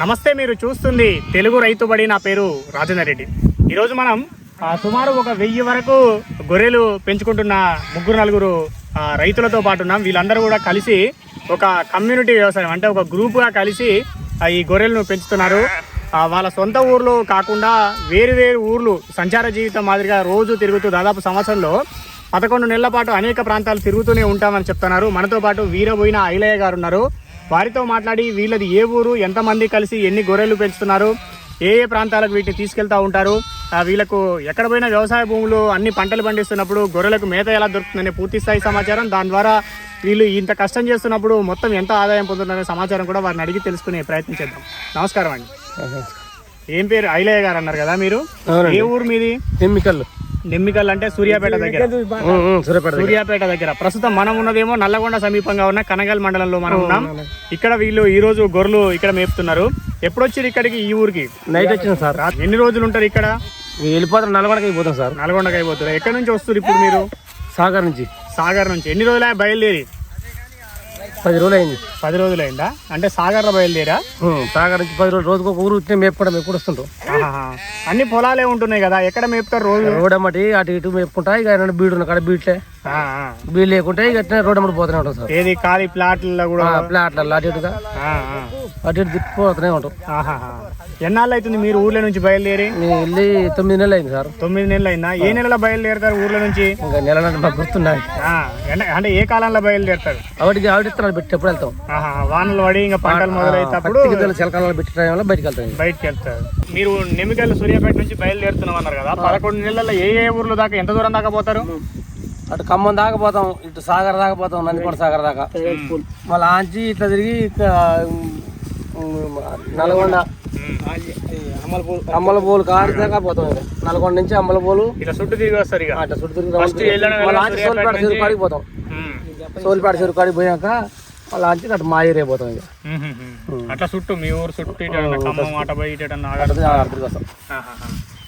నమస్తే మీరు చూస్తుంది తెలుగు రైతుబడి నా పేరు రాజేందర్ రెడ్డి. ఈరోజు మనం సుమారు ఒక వెయ్యి వరకు గొర్రెలు పెంచుకుంటున్న ముగ్గురు నలుగురు రైతులతో పాటు ఉన్నాం. వీళ్ళందరూ కూడా కలిసి ఒక కమ్యూనిటీ వ్యవసాయం అంటే ఒక గ్రూప్గా కలిసి ఈ గొర్రెలను పెంచుతున్నారు. వాళ్ళ సొంత ఊర్లో కాకుండా వేరు వేరు ఊర్లు సంచార జీవితం మాదిరిగా రోజు తిరుగుతూ దాదాపు సంవత్సరంలో పదకొండు నెలల పాటు అనేక ప్రాంతాలు తిరుగుతూనే ఉంటామని చెప్తున్నారు. మనతో పాటు వీరబోయిన ఐలయ్య గారు ఉన్నారు. వారితో మాట్లాడి వీళ్ళది ఏ ఊరు ఎంతమంది కలిసి ఎన్ని గొర్రెలు పెంచుతున్నారు ఏ ఏ ప్రాంతాలకు వీటిని తీసుకెళ్తా ఉంటారు వీళ్ళకు ఎక్కడ పోయినా వ్యవసాయ భూములు అన్ని పంటలు పండిస్తున్నప్పుడు గొర్రెలకు మేత ఎలా దొరుకుతుందనే పూర్తి స్థాయి సమాచారం దాని ద్వారా వీళ్ళు ఇంత కష్టం చేస్తున్నప్పుడు మొత్తం ఎంత ఆదాయం పొందుతుందనే సమాచారం కూడా వారిని అడిగి తెలుసుకునే ప్రయత్నం చేద్దాం. నమస్కారం అండి. ఏం పేరు? ఐలయ్య గారు అన్నారు కదా మీరు. ఏ ఊరు మీది? ఎమ్మికల్ నిమ్మికల్ అంటే సూర్యాపేట దగ్గర. సూర్యపేట దగ్గర. ప్రస్తుతం మనం ఉన్నదేమో నల్లగొండ సమీపంగా ఉన్న కనగల్ మండలంలో మనం ఉన్నాం. ఇక్కడ వీళ్ళు ఈ రోజు గొర్రెలు ఇక్కడ మేపుతున్నారు. ఎప్పుడు వచ్చారు ఇక్కడికి ఈ ఊరికి? నైట్ వచ్చింది సార్. ఎన్ని రోజులు ఉంటారు ఇక్కడ? వెళ్ళిపోతాం నల్గొండకి అయిపోతాం సార్. నల్గొండకి అయిపోతారు? ఎక్కడి నుంచి వస్తారు ఇప్పుడు మీరు? సాగర్ నుంచి. సాగర్ నుంచి. ఎన్ని రోజులు బయలుదేరి? పది రోజులు అయింది పది రోజులు అయిందా అంటే సాగర్లో బయలుదేరా? సాగర్ నుంచి పది రోజులు రోజుకు ఒక ఊరు వచ్చిన మేపుకోవడం ఎప్పుడు వస్తుంటాం. అన్ని పొలాలే ఉంటున్నాయి కదా ఎక్కడ మేపుతారు రోజు? రోడ్ అమ్మటి అటు ఇటు మేపుకుంటా ఇక ఏమైనా బీడు ఉన్న కాడ బీట్లే. బీడు లేకుంటే ఇక అట్నే రోడ్ అమ్మటి పోతూనే ఉంటాం సార్. ఏది ఖాళీ ప్లాట్లలో కూడా? ప్లాట్ల అటు ఇటుగా. అటు ఇటు తిప్పిపోతూనే ఉంటాం. ఎన్నాళ్ళు అవుతుంది మీరు ఊర్ల నుంచి బయలుదేరి? వెళ్ళి తొమ్మిది నెలలు అయింది సార్. తొమ్మిది నెలలు అయిందా? ఏ నెలలో బయలుదేరుతారు ఊర్ల నుంచి? ఇంకా నెల మాకు గుర్తున్నాయి. అంటే ఏ కాలంలో బయలుదేరుతారు? ఆవిడకి ఆవిడ ఇత్తనాలు పెట్టి ఎప్పుడు వెళ్తాం వానలు పడి ఇంకా పంటలు మొదలైనప్పుడు పెట్టి టైంలో బయటికి వెళ్తాం ఇక. బయటకు వెళ్తారు మీరు నిమికల్ సూర్యాపేట నుంచి బయలుదేరుతున్నాం అన్నారు కదా పదకొండు నెలల్లో ఏ ఏ ఊర్లు దాకా ఎంత దూరం దాకా పోతారు? అటు ఖమ్మం దాకా పోతాం ఇటు సాగర్ దాకా పోతాం నందికొండ సాగర్ దాకా. మళ్ళీ ఆంచి ఇట్లా తిరిగి నల్గొండ. అమ్మలపూలు కారు దాకా పోతాం ఇక. నల్గొండ నుంచి అమ్మలపూలు ఇట్లా చుట్టూ తిరిగి వస్తారు ఇక. అట్లా చుట్టూ తిరిగి కాడికి పోతాం. సోలిపేట చెరువు కాడికి పోయాక మళ్ళీ ఆంచి అటు మా ఏరియా పోతాం ఇక. అట్లా చుట్టూ మీ ఊరు చుట్టూ అట పోయి ఇటు అటు అటు అటు తిరిగి వస్తాం.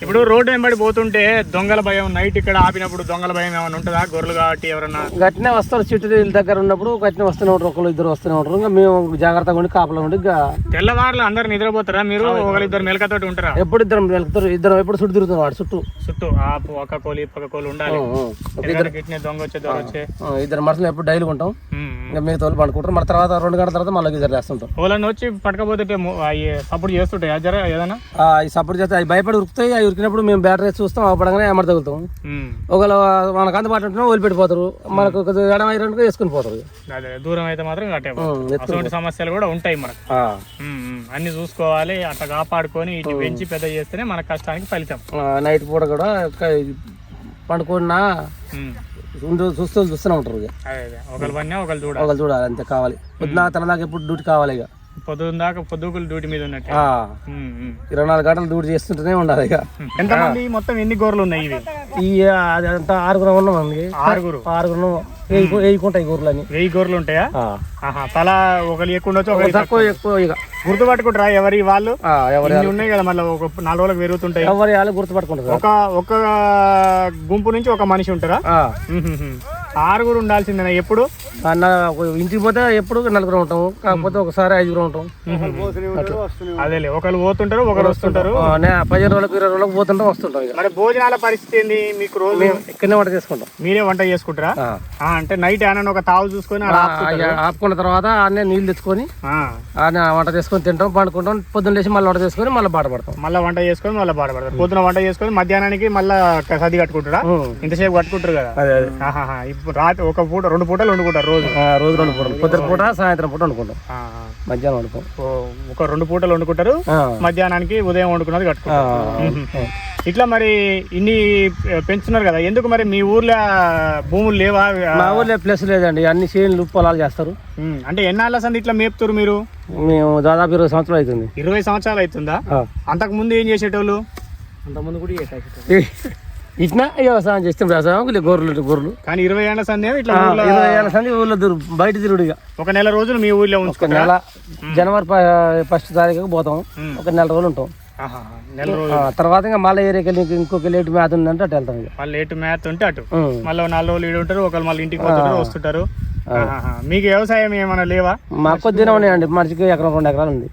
ఇప్పుడు రోడ్డు వెంబడి పోతుంటే దొంగల భయం నైట్ ఇక్కడ ఆపినప్పుడు దొంగల భయం ఏమైనా ఉంటుందా? గొర్రెలు కాబట్టి ఎవరన్నా? గట్టినే వస్తారు చుట్టూ దగ్గర ఉన్నప్పుడు గట్టినే వస్తూనే ఉంటారు ఒకళ్ళు ఇద్దరు వస్తూనే ఉంటారు. ఇంకా మేము జాగ్రత్తగా ఉండి కాపలా ఉండి తెల్లవారులు అందరు నిద్రపోతారా? మీరు ఒకరిద్దరు మెలకతోటి ఉంటారా? ఎప్పుడు ఇద్దరం వెళ్తారు ఇద్దరం ఎప్పుడు చుట్టూ తిరుగుతాం వాడు చుట్టూ. చుట్టూ. ఆ ఒక కోలి పక్క కోలి ఉండాలి. ఎందుకంటే గిట్నే దొంగ వచ్చే దొంగ వచ్చే. ఇద్దరు మనుషులు ఎప్పుడు డైలీ ఉంటాం. ఇంకా మిగతా వాళ్ళు పండుకుంటారు. మరి తర్వాత రెండు గంటల తర్వాత మళ్ళీ ఇద్దరు వేస్తుంటాం వాళ్ళని వచ్చి పట్టకపోతే సపోర్ట్ చేస్తుంటాయి? ఏదైనా? సపోర్ట్ చేస్తే అవి భయపడి ఉరుకుతాయి ఉరికినప్పుడు మేము బ్యాటరీ చూస్తాం అవపడంగానే ఎమ్మడి తగులుతాం. ఒకవేళ మనకు అందుబాటులో ఉంటున్నా వదిలిపెట్టిపోతారు. మనకు ఒక ఎడం ఐరన్ వేసుకుని పోతారు. దూరం అయితే మాత్రం అటువంటి సమస్యలు కూడా ఉంటాయి మనకు. అన్ని చూసుకోవాలి అట్లా కాపాడుకొని ఇటు పెంచి పెద్ద చేస్తేనే మన కష్టానికి ఫలితం. నైట్ పూట కూడా పండుకున్నా చూస్తూ చూస్తూనే ఉంటారు ఒకరు చూడాలి. ఒకళ్ళు చూడాలి అంతే కావాలి. పొద్దున తన దాకా ఎప్పుడు డ్యూటీ కావాలి ఇక. పొద్దున్న దాకా పొద్దుకులు డ్యూటీ మీద ఉన్నట్టు. ఇరవై నాలుగు గంటలు డ్యూటీ చేస్తుంటేనే ఉండాలి ఇక. ఎంతమంది? మొత్తం ఎన్ని గోర్లు ఉన్నాయి ఇవి? ఈ అదంతా ఆరుగురం ఉన్నాం అండి ఆరుగురు. ఆరుగురు వేయకుంటాయి గూర్లని వెయ్యి గోర్లు ఉంటాయా? ఆహా తల ఒకరు ఎక్కువ ఉండొచ్చు ఒకరు తక్కువ ఎక్కువ ఇక. గుర్తుపట్టుకుంటారా ఎవరి వాళ్ళు? ఆ, ఎవరి ఇన్ని ఉన్నాయి కదా మళ్ళీ ఒక నాలుగు రోజులకు పెరుగుతుంటాయి. ఎవరి వాళ్ళు గుర్తుపట్టుకుంటారు ఒక ఒక గుంపు నుంచి ఒక మనిషి ఉంటారా? ఆ, ఉహుహు. ఆరుగురు ఉండాల్సిందేనా ఎప్పుడు? అన్న ఒక ఇంటికి పోతే ఎప్పుడు నలుగురు ఉంటాం కాకపోతే ఒకసారి ఐదుగురు ఉంటాం. అదేలే ఒకరు పోతుంటారు ఒకరు వస్తుంటారు. ఆ, నే- పదిహేను రోజులకు ఇరవై రోజులకు పోతుంటాం వస్తుంటాం ఇక. మరి భోజనాల పరిస్థితి ఏంది? మీకు రోజు మేము ఇక్కడనే వంట చేసుకుంటాం. మీరే వంట చేసుకుంటారా? ఆ. ఆ, అంటే నైట్ ఏమైనా ఒక తావు చూసుకొని ఆపుకున్న తర్వాత అన్నీ నీళ్ళు తెచ్చుకొని ఆ, ఆడ వంట చేసుకొని తింటాం పండుకుంటాం పొద్దున్న లేచి మళ్ళీ వంట చేసుకొని మళ్ళీ బాట పడతాం. మళ్ళీ వంట చేసుకొని మళ్ళీ బాధపడతారు పొద్దున వంట చేసుకొని మధ్యాహ్నానికి మళ్ళీ సది కట్టుకుంటారా. ఇంతసేపు కట్టుకుంటారు కదా. ఇప్పుడు రాత్రి ఒక పూట రెండు పూటలు వండుకుంటారు రోజు. రోజు రెండు పూటలు. పొద్దున పూట సాయంత్రం పూట వండుకుంటాం. మధ్యాహ్నం వండుతాం. ఓ, ఒక రెండు పూటలు వండుకుంటారు. మధ్యాహ్నానికి ఉదయం వండుకున్నది కట్టుకుంటారు. ఇట్లా మరి ఇన్ని పెంచుతున్నారు కదా. ఎందుకు మరి మీ ఊర్లో భూములు లేవా? మా ఊర్లో ప్లేస్ లేదండి. అన్ని చేనులు పొలాలు చేస్తారు. అంటే ఎన్నాళ్ళ సంది ఇట్లా మేపుతారు మీరు? మేము దాదాపు ఇరవై సంవత్సరాలు అవుతుంది. ఇరవై సంవత్సరాలు అవుతుందా. అంతకు ముందు ఏం చేసేటోళ్ళు? అంతకుముందు కూడా ఇట్లా వ్యవసాయం చేస్తాం వ్యవసాయం గొర్రెలు గొర్రెలు. కానీ ఇరవై ఏళ్ళ సంది ఇట్లా ఇరవై ఏళ్ళ సంది ఊర్లో తిరుగు బయట తిరుగుడు ఇక. ఒక నెల రోజులు మీ ఊర్లో ఒక ఉంచుకుంటారా నెల జనవరి ప- ఫస్ట్ తారీఖు పోతాం. ఒక నెల రోజులు ఉంటాం. తర్వాత ఇంకా మళ్ళీ ఏరియాకి వెళ్ళి ఇంక- ఇంకొక లేట్ మ్యాథ్ ఉందంటే అటు వెళ్తాం మళ్ళీ ఎటు మ్యాథ్ ఉంటే అటు. మళ్ళీ నాలుగు రోజులు ఈడు ఉంటారు ఒకళ్ళు మళ్ళీ ఇంటికి పోతుంటారు వస్తుంటారు. మీకు వ్యవసాయం ఏమైనా లేవా? మాకు కొద్దిగా ఉన్నాయండి మనిషికి ఎకరం రెండు ఎకరాలు ఉంది.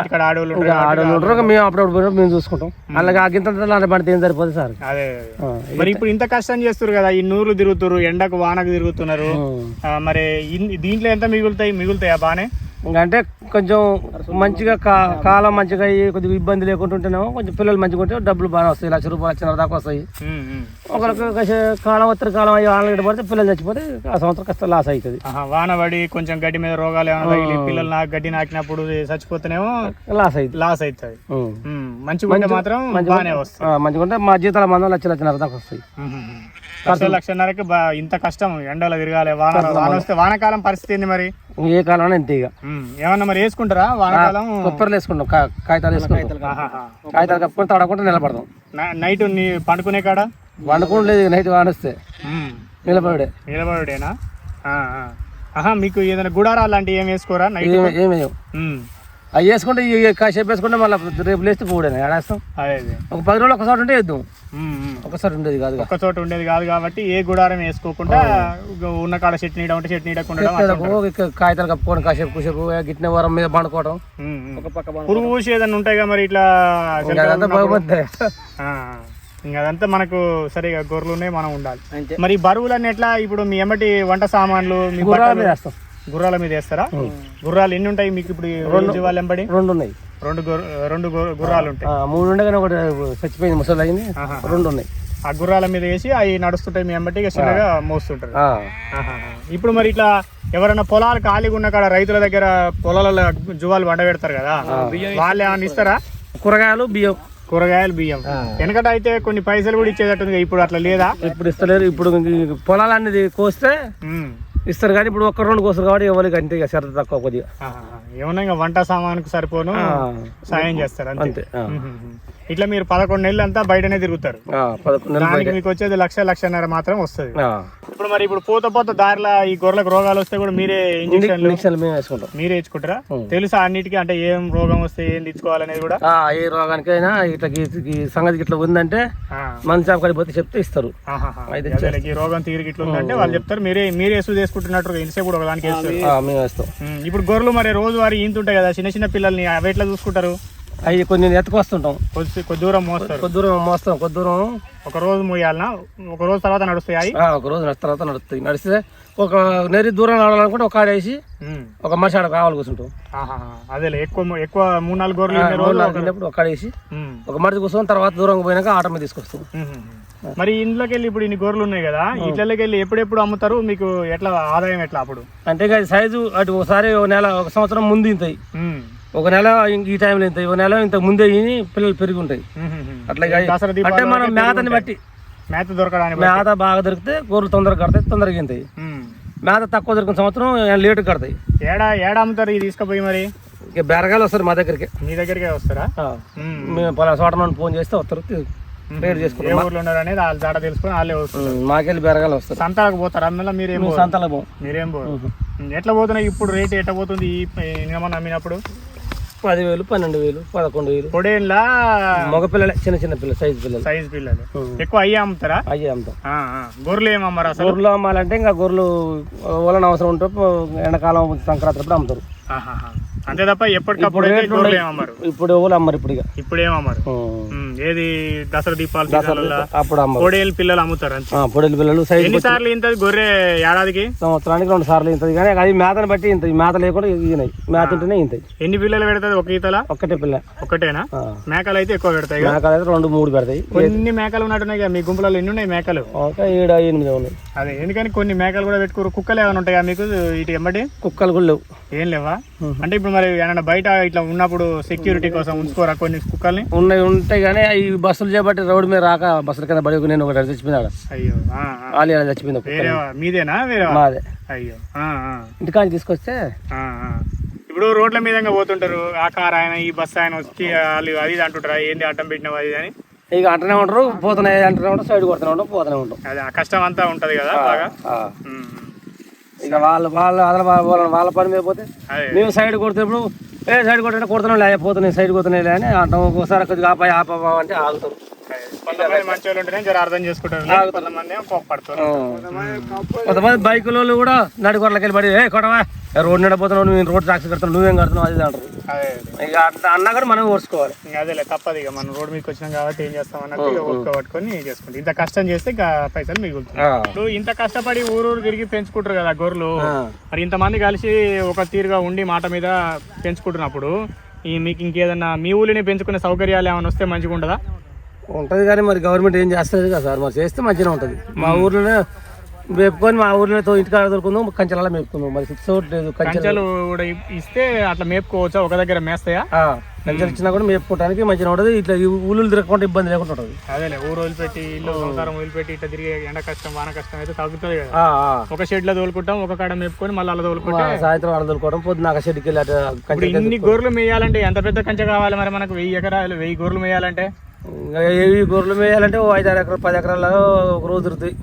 ఇక్కడ ఆడవాళ్ళు ఆడవాళ్ళు ఉంటారు మేము అప్పుడప్పుడు మేము చూసుకుంటాం. అలాగే ఆ గింత లాంటి పడితే ఏం సరిపోతుంది సార్. అదే మరి ఇప్పుడు ఇంత కష్టం చేస్తారు కదా ఈ నూరు తిరుగుతున్నారు ఎండకు వానకు తిరుగుతున్నారు. మరి దీంట్లో ఎంత మిగులుతాయి? మిగులుతాయా బానే అంటే కొంచెం మంచిగా కా- కాలం మంచిగా అయ్యి కొద్దిగా ఇబ్బంది లేకుండా ఉంటేనేమో కొంచెం పిల్లలు మంచిగా ఉంటే డబ్బులు బాగా వస్తాయి లక్ష రూపాయలు లక్షన్నర దాకా వస్తాయి. ఒకరికి కాలం ఉత్తర కాలం అయ్యి ఆన్లైన్ పడితే పిల్లలు చచ్చిపోతే ఆ సంవత్సరం కష్టం లాస్ అవుతుంది. వాన పడి కొంచెం గడ్డి మీద రోగాలు ఏమైనా పిల్లలు నాకు గడ్డి నాకినప్పుడు చచ్చిపోతేనేమో లాస్ అవుతుంది. లాస్ అవుతుంది. మంచిగా మాత్రం మంచిగా ఉంటే మా జీతాల మందం లక్ష లక్షన్నర దాకా వస్తాయి. లక్ష లక్షన్నరకి ఇంత కష్టం. ఎండలో తిరగాలి వాన వాన వస్తే వానాకాలం పరిస్థితి ఏంది మరి? ఏ కాలం ఇంత ఇక. ఏమన్నా మరి వేసుకుంటారా? వానాకాలం కొప్పర్లు వేసుకుంటాం కాగితాలు వేసుకుంటాం. కాగితాలు కప్పుకొని తడకుండా నిలబడతాం. నై- నైట్ నీ పండుకునే కాడ? వండుకుండా లేదు నైట్ వానిస్తే. నిలబడే. ఆహా మీకు ఏదైనా గుడారాలు లాంటివి ఏం వేసుకోరా నైట్ ఏమేయం ఉమ్, అవి వేసుకుంటే కాసేపు వేసుకుంటే మళ్ళీ రేపు లేస్తే పోడేనా ఏడేస్తాం? ఒక పది రోజులు ఒకసారి ఉంటే వేద్దాం. ఒకసారి ఉండేది కాదు ఒక్క చోట ఉండేది కాదు కాబట్టి ఏ గుడారం వేసుకోకుండా ఉన్న కాడ చెట్టు నీడ ఉంటే చెట్టు నీడకుండా. కాగితాలు కప్పుకొని కాసేపు కూసేపు గిట్టిన వరం మీద పండుకోవడం ఉమ్, ఉమ్. పురుగు పూసి ఏదైనా ఉంటాయి కదా మరి ఇట్లా ఇంకా అదంతా మనకు సరిగా గొర్రెలునే మనం ఉండాలి. మరి బరువులన్నీ ఎట్లా? ఇప్పుడు మీ ఎమ్మటి వంట సామాన్లు మీ బట్టలు. వేస్తాం. గుర్రాల మీద వేస్తారా? గుర్రాలు ఎన్ని ఉంటాయి మీకు ఇప్పుడు ఈ వాళ్ళ ఎంబడి రెండు ఉన్నాయి. రెండు రెండు గుర్ర- గుర్రాలు ఉంటాయి. ఆ, మూడు ఉండగానే ఒకటి చచ్చిపోయింది ముసలి అయింది. రెండు ఉన్నాయి. ఆ గుర్రాల మీద వేసి అవి నడుస్తుంటాయి మీ ఎమ్మటి ఇక చిన్నగా మోస్తుంటారు. ఇప్పుడు మరి ఇట్లా ఎవరైనా పొలాలు ఖాళీగా ఉన్న కాడ రైతుల దగ్గర పొలాల జువాలు వండ పెడతారు కదా వాళ్ళు ఏమన్నా ఇస్తారా? కూరగాయలు బియ్యం. కూరగాయలు బియ్యం. వెనకట అయితే కొన్ని పైసలు కూడా ఇచ్చేటట్టుంది ఇప్పుడు అట్లా లేదా? ఇప్పుడు ఇస్తలేరు. ఇప్పుడు ఇంక పొలాలు అనేది కోస్తే. ఇస్తారు కానీ ఇప్పుడు ఒక్క రెండు కోస్తారు కాబట్టి ఎవరికి అంతే ఇక శ్రద్ధ తక్కువ కొద్దిగా. ఏమన్నా ఇంకా వంట సామానుకు సరిపోను. సాయం చేస్తారు అంతే. ఇట్లా మీరు పదకొండు నెలలు అంతా బయటనే తిరుగుతారు దానికి మీకు వచ్చేది లక్ష లక్షన్నర మాత్రం వస్తుంది. ఇప్పుడు మరి ఇప్పుడు పోత పోత దారిలో ఈ గొర్రెలకు రోగాలు వస్తే కూడా మీరే వేసుకుంటాం మీరే ఇచ్చుకుంటారా ఉం. తెలుసా అన్నిటికీ అంటే ఏం రోగం వస్తే ఏం తెచ్చుకోవాలనేది కూడా ఏ రోగానికైనా ఇట్లా ఈ- సంగతి ఇట్లా ఉందంటే. మన షాప్ కాడికి పోతే చెప్తే ఇస్తారు రోగం తీరిగి ఇట్లా ఉందంటే వాళ్ళు చెప్తారు మీరే మీరే చేసుకుంటున్నట్టు ఇంతసేపు కూడా వేస్తారు మేము వేస్తాం. ఇప్పుడు గొర్రెలు మరి రోజు వారి ఈంత ఉంటాయి కదా చిన్న చిన్న పిల్లల్ని అవి ఎట్లా చూసుకుంటారు అవి కొన్ని ఎత్తుకొస్తుంటాం కొద్ది కొద్ది దూరం మోస్తారు కొద్ది దూరం మోస్తాం కొద్ది దూరం ఒక రోజు మోయాలనా ఒక రోజు తర్వాత నడుస్తాయి ఒక రోజు తర్వాత నడుస్తాయి నడిస్తే ఒక నెరి దూరం నడవాలనుకుంటే ఒక కాడ వేసి. ఒక మనిషి ఆడ కావాలి కూర్చుంటాం. అదేలే ఎక్కువ ఎక్కువ మూడు నాలుగు గొర్రెలు ఒక- కాడ వేసి. ఒక మనిషి కూర్చొని తర్వాత దూరం పోయినాక ఆట మీద తీసుకొస్తాం. మరి ఇంట్లోకి వెళ్ళి ఇప్పుడు ఇన్ని గొర్రెలు ఉన్నాయి కదా ఇట్లకి వెళ్ళి ఎప్పుడెప్పుడు అమ్ముతారు? మీకు ఎట్లా ఆదాయం ఎట్లా అప్పుడు? అంటే సైజు అటు ఒకసారి ఒక నెల ఒక సంవత్సరం ముందు ఇంతాయి. ఒక నెల ఈ టైంలో ఇంతాయి. ఒక నెల ఇంత ముందే పిల్లలు పెరిగి ఉంటాయి. అట్లా అంటే మనం మేతని బట్టి. మేత దొరకడానికి. మేత బాగా దొరికితే గొర్రెలు తొందరగా కడతాయి తొందరగా ఇంతాయి. మేత తక్కువ దొరికిన సంవత్సరం లేటు కడతాయి. ఏడా ఏడా అమ్ముతారు ఇది తీసుకుపోయి మరి? ఇక బెరగాలు వస్తారు మా దగ్గరికి. మీ దగ్గరికే వస్తారా. మేము పలానా చోట నుండి ఫోన్ చేస్తే వస్తారు ఏ చేసుకుంటాం ఊర్లో ఉన్నారు అనేది వాళ్ళ దాట తెలుసుకొని వాళ్ళే వస్తారు. మాకెళ్ళి బెరగాలు వస్తారు. సంతాలకు పోతారు. అందులో మీరేం మేము పోరు. సంతలో పోం మీరేం పోరు? ఉం. ఎట్లా పోతున్నాయి? ఇప్పుడు రేట్ ఎట్లా పోతుంది? ఈ అమ్మినప్పుడు పదివేలు పన్నెండు వేలు పదకొండు వేలు. పొడేన్లా మగ పిల్లలే చిన్న చిన్న పిల్లలు సైజు పిల్లలు. సైజ్ పిల్లలు. ఎక్కువ అయ్యే అమ్ముతారా? అయ్యే అమ్ముతాం. గొర్రెలు ఏం అమ్మరు అసలు? గొర్రెలు అమ్మాలంటే ఇంకా గొర్రెలు వలన అవసరం ఉంటే ఎండాకాలం సంక్రాంతి అప్పుడు అమ్ముతారు. అంతే తప్ప ఎప్పటికప్పుడు ఇప్పుడు ఎవరు అమ్మరు ఇప్పుడు ఇప్పుడు ఏం అమ్మరు ఉమ్. ఉం. ఏది దసరా సీజన్లలో అప్పుడు పొడేలు పిల్లలు అమ్ముతారు పొడేలు పిల్లలు సైజు ఎన్నిసార్లు ఇంతది గొర్రె ఏడాదికి? సంవత్సరానికి రెండు సార్లు ఇంతది కానీ అది మేతని బట్టి ఇంత మేత లేకుండా ఈనాయి మేత ఉంటేనే ఇంతది. ఎన్ని పిల్లలు పెడతాది ఒక ఈతల? ఒక్కటే పిల్ల. ఒకటేనా? ఆ. మేకలు అయితే ఎక్కువ పెడతాయి మేకలు అయితే రెండు మూడు పెడతాయి. కొన్ని మేకలు ఉన్నట్టున్నాయి కదా మీ గుంపులలో ఎన్ని ఉన్నాయి మేకలు? ఒక ఏడు ఎనిమిది ఉన్నాయి. అదే ఎందుకని కొన్ని మేకలు కూడా పెట్టుకోరు? కుక్కలు ఏమైనా ఉంటాయా మీకు ఇటు ఎమ్మటి? కుక్కలు కూడా లేవు. ఏం లేవా? అంటే ఇప్పుడు మరి ఏమైనా బయట ఇట్లా ఉన్నప్పుడు సెక్యూరిటీ కోసం ఉంచుకోరా కొన్ని కుక్కల్ని? ఉన్నాయి ఉంటాయి కానీ ఈ బస్సులు చేపట్టి రోడ్డు మీద రాక బస్సుల కింద పడి ఒక నేను ఒకటి చచ్చిపోయినాడు అయ్యో ఆడ చచ్చిపోయింది వేరే మీదేనా వేరే? మాదే. అయ్యో. ఇంటికాంచి తీసుకొస్తే. ఇప్పుడు రోడ్ల మీదంగా పోతుంటారు. ఆ కార్ ఆయన ఈ బస్ ఆయన వచ్చి వాళ్ళు అది అంటుంటారా? ఏంది అడ్డం పెట్టినావు అది అని? ఇక అంటనే ఉంటారు పోతున్నాయి అంటనే ఉంటారు సైడ్ కొడుతూనే ఉంటాం పోతూనే ఉంటాం అదే కష్టం అంతా ఉంటది కదా బాగా. ఇక వాళ్ళు వాళ్ళ అదన వాళ్ళ వాళ్ళ పని మీద పోతే మేము సైడ్ కొడుతున్నప్పుడు ఏ సైడ్ కొట్టే కొడుతున్నాం లే పోతున్నాయి సైడ్ కొడుతున్నాయి లే అని అంటాం ఒక్కోసారి కొద్దిగా ఆపాయి ఆపా అంటే ఆగుతారు అదే. కొంతమంది వాళ్ళు కొంతమంది బైకుల కూడా నడికొట్లకి వెళ్ళి పడి ఏ కొడవా రోడ్ నడిపోతున్నావు నువ్వు రోడ్ ట్యాక్సీ కడుతున్నావు నువ్వేం కడుతున్నావు? అది అంటారు. అదే. ఇక అట్లా అన్నా కూడా మనం ఓర్చుకోవాలి. అదేలే తప్పదు ఇక. మనం రోడ్ మీదకి వచ్చినాం కాబట్టి ఏం చేస్తాం అన్నట్టు ఓపిక పట్టుకొని చేసుకుంటాం. ఇంత కష్టం చేస్తే ఇక పైసలు మిగులుతాయి. ఇప్పుడు ఇంత కష్టపడి ఊరూరు తిరిగి పెంచుకుంటారు కదా గొర్రెలు. మరి ఇంతమంది కలిసి ఒక తీరుగా ఉండి మాట మీద పెంచుకుంటున్నప్పుడు ఈ మీకు ఇంకేదన్నా మీ ఊళ్ళోనే పెంచుకునే సౌకర్యాలు ఏమైనా వస్తే మంచిగా ఉంటుందా ఉంటది కానీ మరి గవర్నమెంట్ ఏం చేస్తుంది కదా సార్? మరి చేస్తే మంచిగా ఉంటది. మా ఊర్లోనే మేపుకొని మా ఊర్లోనే తో ఇంటికాడ దొరుకుందాం కంచెలలో మేపుకుందాం మరి ఫిక్స్ ఒకటి లేదు కంచెలు. కంచెలు కూడా ఇస్తే అట్లా మేపుకోవచ్చా? ఒక దగ్గర మేస్తాయా? కంచెలు ఇచ్చినా కూడా మేపుకోవడానికి మంచిగా ఉంటది. ఇట్లా ఊళ్ళు తిరగకుండా ఇబ్బంది లేకుండా ఉంటది. అదేలే ఊరు వదిలిపెట్టి ఇల్లు సంసారం వదిలిపెట్టి ఇట్లా తిరిగి ఎండ కష్టం వాన కష్టం అయితే తగ్గుతుంది కదా. ఒక షెడ్లో తోలుకుంటాం ఒక కాడ మేపుకొని మళ్ళీ అలా తోలుకుంటే సాయంత్రం ఆడ దొరుకోవడం పొద్దున ఆ షెడ్కి వెళ్ళి కంచెలు ఇన్ని గొర్రెలు మేయాలంటే ఎంత పెద్ద కంచె కావాలి మరి మనకు? వెయ్యి ఎకరాలు వెయ్యి గొర్రెలు మేయాలంటే? ఇంకా ఏవి గొర్రెలు మేయాలంటే ఓ ఐదు ఆరు ఎకరాలు పది ఎకరాలు ఒక రోజు తిరుగుతాయి.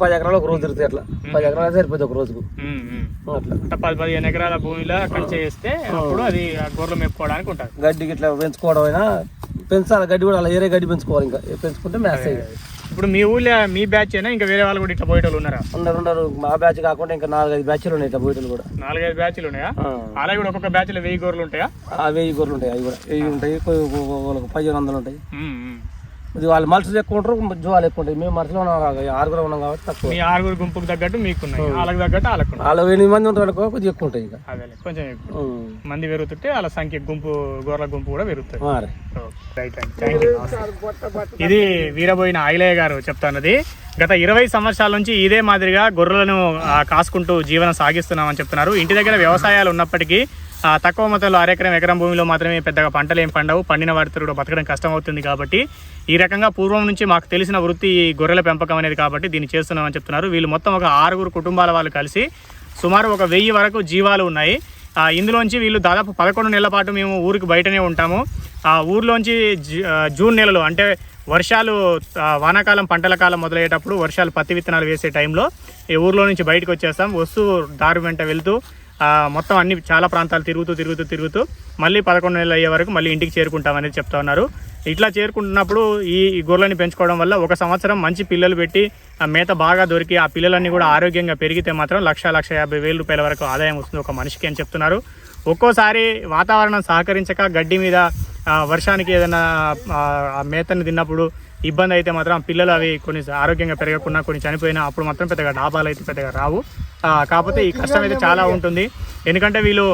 పది ఎకరాలు ఒక రోజు తిరుగుతాయి అట్లా. పది ఎకరాలు సరిపోతుంది ఒక రోజుకు. అట్లా. అంటే పది పదిహేను ఎకరాల భూమిలో కంచె వేస్తే అప్పుడు అది గొర్రెలు మేపుకోవడానికి ఉంటుంది గడ్డికి ఇట్లా పెంచుకోవడం అయినా పెంచాలి గడ్డి కూడా అలా ఏరే గడ్డి పెంచుకోవాలి ఇంకా. పెంచుకుంటే మేస్తాయి ఇప్పుడు మీ ఊళ్ళో మీ బ్యాచ్ అయినా ఇంకా వేరే వాళ్ళు కూడా ఇట్లా పోయేటోళ్ళు ఉన్నారా? ఉండరు ఉండరు మా బ్యాచ్ కాకుండా ఇంకా నాలుగైదు బ్యాచ్లు ఉన్నాయి ఇట్లా బయటలు కూడా. నాలుగైదు బ్యాచ్లు ఉన్నాయా? ఆ. అలాగే కూడా ఒక్కొక్క బ్యాచ్లో వెయ్యి గొర్రెలు ఉంటాయా? ఆ వెయ్యి గొర్రెలు ఉంటాయి అవి కూడా. వెయ్యి ఉంటాయి పదిహేను వందలు ఉంటాయి. ఇది వాళ్ళు మనుషులు ఎక్కువ ఉంటారు జువాలు ఎక్కువ ఉంటాయి మేము మనుషులు ఉన్నాం కదా, ఆరుగురు ఉన్నాం కాబట్టి తక్కువ. మీ ఆరుగురు గుంపుకు తగ్గట్టు మీకున్నాయి. వాళ్ళకి తగ్గట్టు వాళ్ళకు. వాళ్ళు ఎనిమిది మంది ఉంటారు అనుకో కొద్దిగా ఎక్కువ ఉంటాయి ఇంకా. అదేలే కొంచెం ఎక్కువ. మంది పెరుగుతుంటే వాళ్ళ సంఖ్య గుంపు గొర్రెల గుంపు కూడా పెరుగుతుంది. రైట్ అండి ఇది వీరబోయిన ఐలయ్య గారు చెప్తున్నది. గత ఇరవై సంవత్సరాల నుంచి ఇదే మాదిరిగా గొర్రెలను కాసుకుంటూ జీవనం సాగిస్తున్నామని చెప్తున్నారు. ఇంటి దగ్గర వ్యవసాయాలు ఉన్నప్పటికీ తక్కువ మొత్తంలో అరెకరం ఎకరం భూమిలో మాత్రమే పెద్దగా పంటలు ఏం పండవు. పండిన వాటితో కూడా బతకడం కష్టం అవుతుంది కాబట్టి ఈ రకంగా పూర్వం నుంచి మాకు తెలిసిన వృత్తి ఈ గొర్రెల పెంపకం అనేది కాబట్టి దీన్ని చేస్తున్నామని చెప్తున్నారు. వీళ్ళు మొత్తం ఒక ఆరుగురు కుటుంబాల వాళ్ళు కలిసి సుమారు ఒక వెయ్యి వరకు జీవాలు ఉన్నాయి. ఇందులోంచి వీళ్ళు దాదాపు పదకొండు నెలల పాటు మేము ఊరికి బయటనే ఉంటాము. ఆ ఊర్లోంచి జూన్ నెలలో అంటే వర్షాలు వానాకాలం పంటల కాలం మొదలయ్యేటప్పుడు వర్షాలు పత్తి విత్తనాలు వేసే టైంలో ఈ ఊర్లో నుంచి బయటకు వచ్చేస్తాం. వస్తూ దారి వెంట వెళ్తూ మొత్తం అన్ని చాలా ప్రాంతాలు తిరుగుతూ తిరుగుతూ తిరుగుతూ మళ్ళీ పదకొండు నెలలు అయ్యే వరకు మళ్ళీ ఇంటికి చేరుకుంటామనేది చెప్తా ఉన్నారు. ఇట్లా చేరుకుంటున్నప్పుడు ఈ గొర్రెలను పెంచుకోవడం వల్ల ఒక సంవత్సరం మంచి పిల్లలు పెట్టి ఆ మేత బాగా దొరికి ఆ పిల్లలన్నీ కూడా ఆరోగ్యంగా పెరిగితే మాత్రం లక్ష లక్ష యాభై వేల రూపాయల వరకు ఆదాయం వస్తుంది ఒక మనిషికి అని చెప్తున్నారు. ఒక్కోసారి వాతావరణం సహకరించక గడ్డి మీద వర్షానికి ఏదైనా ఆ, మేతని తిన్నప్పుడు ఇబ్బంది అయితే మాత్రం పిల్లలు అవి కొన్ని ఆరోగ్యంగా పెరగకుండా కొన్ని చనిపోయినా అప్పుడు మాత్రం పెద్దగా లాభాలు అయితే పెద్దగా రావు. కాకపోతే ఈ కష్టం అయితే చాలా ఉంటుంది. ఎందుకంటే వీళ్ళు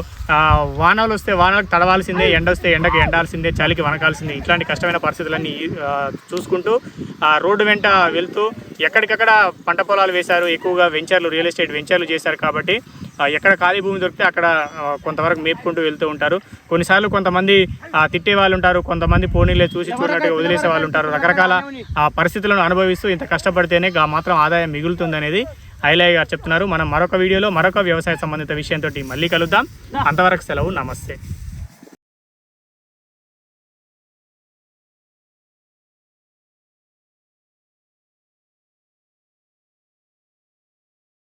వానలు వస్తే వానలకు తడవాల్సిందే ఎండ వస్తే ఎండకి ఎండాల్సిందే చలికి వనకాల్సిందే. ఇట్లాంటి కష్టమైన పరిస్థితులన్నీ చూసుకుంటూ రోడ్డు వెంట వెళ్తూ ఎక్కడికక్కడ పంట పొలాలు వేశారు ఎక్కువగా వెంచర్లు రియల్ ఎస్టేట్ వెంచర్లు చేశారు కాబట్టి ఎక్కడ ఖాళీ భూమి దొరికితే అక్కడ కొంతవరకు మేపుకుంటూ వెళ్తూ ఉంటారు. కొన్నిసార్లు కొంతమంది తిట్టే వాళ్ళు ఉంటారు కొంతమంది పోనీలే చూసి చూడనట్టుగా వదిలేసే వాళ్ళు ఉంటారు. రకరకాల ఆ, పరిస్థితులను అనుభవిస్తూ ఇంత కష్టపడితేనే గా మాత్రం ఆదాయం మిగులుతుంది అనేది ఐలయ్య గారు చెప్తున్నారు. మనం మరొక వీడియోలో మరొక వ్యవసాయ సంబంధిత విషయంతో మళ్ళీ కలుద్దాం. అంతవరకు సెలవు నమస్తే.